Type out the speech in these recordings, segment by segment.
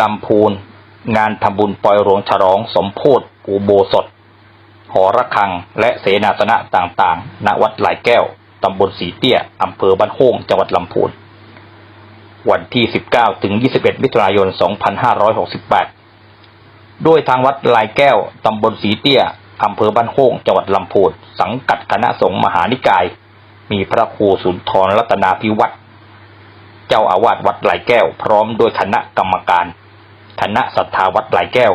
ลำพูน งานทำบุญปล่อยหลวงฉลองสมโพธิอุโบสถ หอระฆัง และเสนาสนะต่างๆ ณ วัดหลายแก้ว ตำบลสีเตี้ย อำเภอบ้านโฮ่งจังหวัดลำพูน วันที่ 19 ถึง 21 มิถุนายน 2568 ด้วยทางวัดลายแก้ว ตำบลสีเตี้ย อำเภอบ้านโฮ่งจังหวัดลำพูน สังกัดคณะสงฆ์มหานิกาย มีพระครูสุนทรรัตนาพิวัตร เจ้าอาวาสวัดหลายแก้ว พร้อมด้วยคณะกรรมการ คณะศรัทธาวัดหลายแก้ว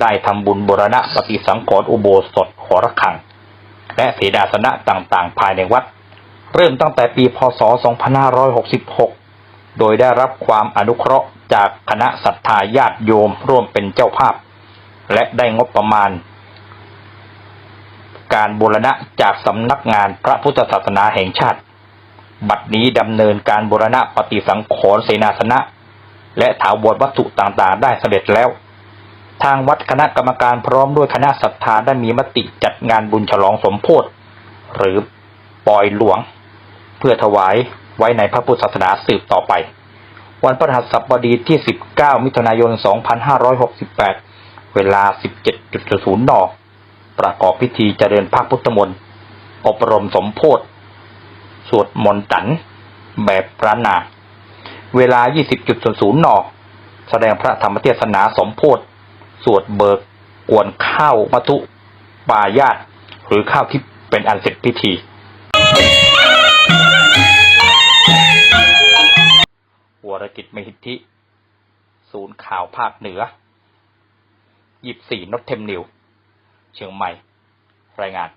ได้ทำบุญบูรณะปฏิสังขรณ์อุโบสถหอระฆัง และเสดาสนะต่างๆ ภายในวัด เริ่มตั้งแต่ปีพศ 2566 โดยได้รับความอนุเคราะห์จากคณะศรัทธาญาติโยมร่วมเป็นเจ้าภาพ และได้งบประมาณ การบูรณะจากสำนักงานพระพุทธศาสนาแห่งชาติ บัดนี้ดำเนินการบูรณะปฏิสังขรณ์เสนาสนะ และถาวรวัตถุต่างๆ ได้สำเร็จแล้ว ทางวัดคณะกรรมการพร้อมด้วยคณะศรัทธาได้มีมติจัดงานบุญฉลองสมโพธิหรือปล่อยหลวง เพื่อถวายไว้ในพระพุทธศาสนาสืบต่อไป วันพฤหัสบดีที่ 19 มิถุนายน 2568 เวลา 17.00นประกอบพิธีเจริญพระพุทธมนต์อบรมสมโพธิ สวดมนต์ตัน แบบพระนาเวลา 20.00นแสดงพระธรรมเทศนาสมโพธิสวดเบิกกวนข้าวมัทุปายาตหรือข้าวที่เป็นอันเสร็จพิธี วรกิจมหิทธิ ศูนย์ข่าวภาคเหนือ 24นอตเทมนิว เชียงใหม่ รายงาน